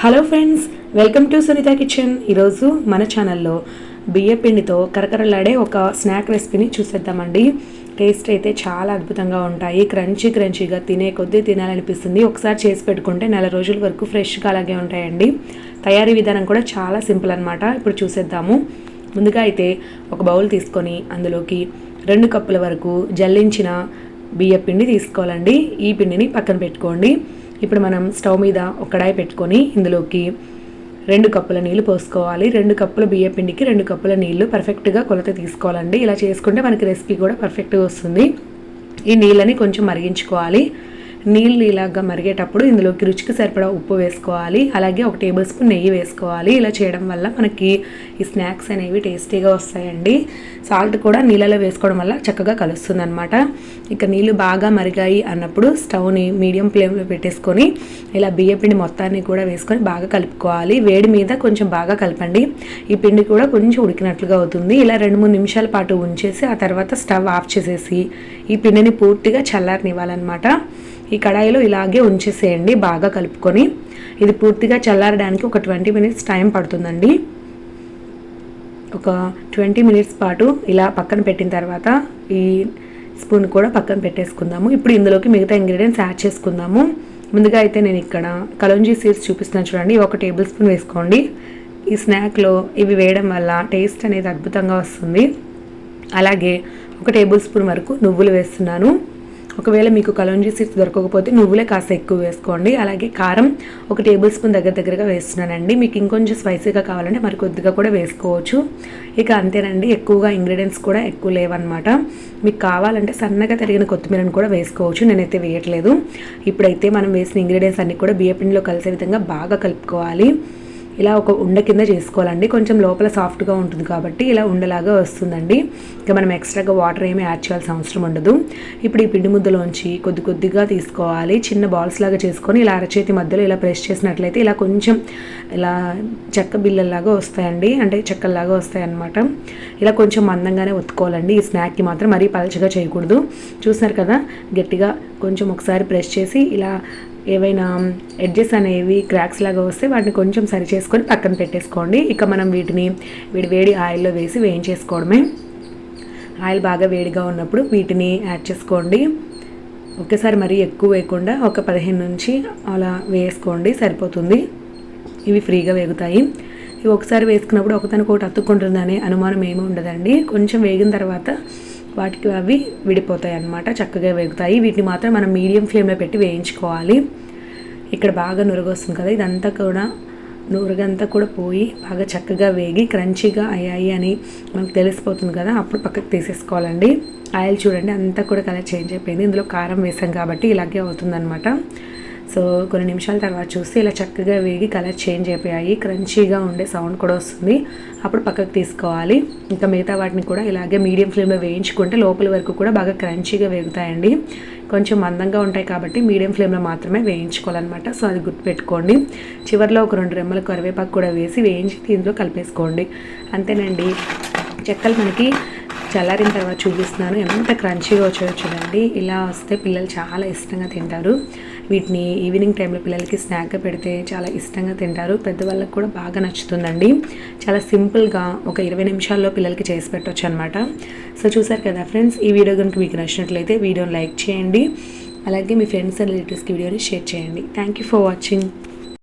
Hello friends welcome to Sunitha kitchen ఈరోజు మన ఛానల్లో బియ్య పిండితో కరకరలాడే ఒక స్నాక్ రెసిపీని చూసేద్దామండి. టేస్ట్ అయితే చాలా అద్భుతంగా ఉంటాయి. క్రంచీ క్రంచీగా తినే కొద్దీ తినాలనిపిస్తుంది. ఒకసారి చేసి పెట్టుకుంటే నెల రోజుల వరకు ఫ్రెష్గా అలాగే ఉంటాయండి. తయారీ విధానం కూడా చాలా సింపుల్ అనమాట ఇప్పుడు చూసేద్దాము. ముందుగా అయితే ఒక బౌల్ తీసుకొని అందులోకి రెండు కప్పుల వరకు జల్లించిన బియ్య పిండి తీసుకోవాలండి. ఈ పిండిని పక్కన పెట్టుకోండి. ఇప్పుడు మనం స్టవ్ మీద ఒక కడాయి పెట్టుకొని ఇందులోకి రెండు కప్పుల నీళ్ళు పోసుకోవాలి. రెండు కప్పుల బియ్య పిండికి రెండు కప్పుల నీళ్ళు పర్ఫెక్ట్గా కొలత తీసుకోవాలండి. ఇలా చేసుకుంటే మనకి రెసిపీ కూడా పర్ఫెక్ట్గా వస్తుంది. ఈ నీళ్ళని కొంచెం మరిగించుకోవాలి. నీళ్ళు ఇలాగా మరిగేటప్పుడు ఇందులోకి రుచికి సరిపడా ఉప్పు వేసుకోవాలి. అలాగే ఒక టేబుల్ స్పూన్ నెయ్యి వేసుకోవాలి. ఇలా చేయడం వల్ల మనకి ఈ స్నాక్స్ అనేవి టేస్టీగా వస్తాయండి. సాల్ట్ కూడా నీళ్ళలో వేసుకోవడం వల్ల చక్కగా కలుస్తుంది అనమాట ఇక నీళ్ళు బాగా మరిగాయి అన్నప్పుడు స్టవ్ని మీడియం ఫ్లేమ్లో పెట్టేసుకొని ఇలా బియ్య పిండి మొత్తాన్ని కూడా వేసుకొని బాగా కలుపుకోవాలి. వేడి మీద కొంచెం బాగా కలపండి. ఈ పిండి కూడా కొంచెం ఉడికినట్లుగా అవుతుంది. ఇలా రెండు మూడు నిమిషాల పాటు ఉంచేసి ఆ తర్వాత స్టవ్ ఆఫ్ చేసేసి ఈ పిండిని పూర్తిగా చల్లారనివ్వాలన్నమాట. ఈ కడాయిలో ఇలాగే ఉంచేసేయండి బాగా కలుపుకొని. ఇది పూర్తిగా చల్లారడానికి ఒక ట్వంటీ మినిట్స్ టైం పడుతుందండి. ఒక ట్వంటీ మినిట్స్ పాటు ఇలా పక్కన పెట్టిన తర్వాత ఈ స్పూన్ కూడా పక్కన పెట్టేసుకుందాము. ఇప్పుడు ఇందులోకి మిగతా ఇంగ్రీడియంట్స్ యాడ్ చేసుకుందాము. ముందుగా అయితే నేను ఇక్కడ కలంజీ సీడ్స్ చూపిస్తున్నాను చూడండి. ఒక టేబుల్ స్పూన్ వేసుకోండి. ఈ స్నాక్లో ఇవి వేయడం వల్ల టేస్ట్ అనేది అద్భుతంగా వస్తుంది. అలాగే ఒక టేబుల్ స్పూన్ వరకు నువ్వులు వేస్తున్నాను. ఒకవేళ మీకు కలోంజీ సీడ్స్ దొరకకపోతే నువ్వులే కాస్త ఎక్కువ వేసుకోండి. అలాగే కారం ఒక టేబుల్ స్పూన్ దగ్గర దగ్గరగా వేస్తున్నానండి. మీకు ఇంకొంచెం స్పైసీగా కావాలంటే మరి కొద్దిగా కూడా వేసుకోవచ్చు. ఇక అంతేనండి ఎక్కువగా ఇంగ్రీడియంట్స్ కూడా ఎక్కువ లేవన్నమాట. మీకు కావాలంటే సన్నగా తరిగిన కొత్తిమీరను కూడా వేసుకోవచ్చు. నేనైతే వేయట్లేదు. ఇప్పుడైతే మనం వేసిన ఇంగ్రీడియంట్స్ అన్నీ కూడా బియ్యపిండిలో కలిసే విధంగా బాగా కలుపుకోవాలి. ఇలా ఒక ఉండ కింద చేసుకోవాలండి. కొంచెం లోపల సాఫ్ట్గా ఉంటుంది కాబట్టి ఇలా ఉండలాగా వస్తుందండి. ఇంకా మనం ఎక్స్ట్రాగా వాటర్ ఏమీ యాడ్ చేయాల్సిన అవసరం ఉండదు. ఇప్పుడు ఈ పిండి ముద్దలోంచి కొద్ది కొద్దిగా తీసుకోవాలి. చిన్న బాల్స్ లాగా చేసుకొని ఇలా అరచేతి మధ్యలో ఇలా ప్రెస్ చేసినట్లయితే ఇలా కొంచెం ఇలా చెక్క బిల్లల్లాగా వస్తాయండి. అంటే చెక్కల్లాగా వస్తాయన్నమాట. ఇలా కొంచెం మందంగానే ఒత్తుకోవాలండి. ఈ స్నాక్కి మాత్రం మరీ పలచగా చేయకూడదు. చూసినారు కదా? గట్టిగా కొంచెం ఒకసారి ప్రెస్ చేసి ఇలా ఏవైనా ఎడ్జెస్ అనేవి క్రాక్స్ లాగా వస్తే వాటిని కొంచెం సరి చేసుకొని పక్కన పెట్టేసుకోండి. ఇక మనం వీటిని వేడి వేడి ఆయిల్లో వేసి వేయించేసుకోవడమే. ఆయిల్ బాగా వేడిగా ఉన్నప్పుడు వీటిని యాడ్ చేసుకోండి. ఒకేసారి మరీ ఎక్కువ వేయకుండా ఒక పదిహేను నుంచి అలా వేసుకోండి సరిపోతుంది. ఇవి ఫ్రీగా వేగుతాయి. ఇవి ఒకసారి వేసుకున్నప్పుడు ఒకదానికొకటి అతుక్కుంటుందనే అనుమానం ఏమీ ఉండదండి. కొంచెం వేగిన తర్వాత వాటికి అవి విడిపోతాయి అన్నమాట చక్కగా వేగుతాయి. వీటిని మాత్రం మనం మీడియం ఫ్లేమ్లో పెట్టి వేయించుకోవాలి. ఇక్కడ బాగా నురగొస్తుంది కదా ఇదంతా కూడా నూరుగంతా కూడా పోయి బాగా చక్కగా వేగి క్రంచీగా అయ్యాయి అని మనకు తెలిసిపోతుంది కదా అప్పుడు పక్కకు తీసేసుకోవాలండి. ఆయిల్ చూడండి అంతా కూడా కలర్ చేంజ్ అయిపోయింది. ఇందులో కారం వేసాం కాబట్టి ఇలాగే అవుతుందన్నమాట. సో కొన్ని నిమిషాల తర్వాత చూస్తే ఇలా చక్కగా వేగి కలర్ చేంజ్ అయిపోయాయి క్రంచీగా ఉండే సౌండ్ కూడా వస్తుంది. అప్పుడు పక్కకు తీసుకోవాలి. ఇంకా మిగతా వాటిని కూడా ఇలాగే మీడియం ఫ్లేమ్లో వేయించుకుంటే లోపల వరకు కూడా బాగా క్రంచీగా వేగుతాయండి. కొంచెం మందంగా ఉంటాయి కాబట్టి మీడియం ఫ్లేమ్లో మాత్రమే వేయించుకోవాలన్నమాట. సో అది గుర్తుపెట్టుకోండి. చివరిలో ఒక రెండు రెమ్మల కరివేపాకు కూడా వేసి వేయించి దీంట్లో కలిపేసుకోండి. అంతేనండి. చెక్కలు మనకి చల్లారిన తర్వాత చూపిస్తున్నాను. ఎంత క్రంచీగా వచ్చాయో చూడండి. ఇలా వస్తే పిల్లలు చాలా ఇష్టంగా తింటారు. వీటిని ఈవినింగ్ టైంలో పిల్లలకి స్నాక్గా పెడితే చాలా ఇష్టంగా తింటారు. పెద్దవాళ్ళకి కూడా బాగా నచ్చుతుందండి. చాలా సింపుల్గా ఒక ఇరవై నిమిషాల్లో పిల్లలకి చేసి పెట్టవచ్చు అనమాట సో చూసారు కదా ఫ్రెండ్స్ ఈ వీడియో కనుక మీకు నచ్చినట్లయితే వీడియోని లైక్ చేయండి. అలాగే మీ ఫ్రెండ్స్ అండ్ రిలేటివ్స్కి వీడియోని షేర్ చేయండి. Thank you for watching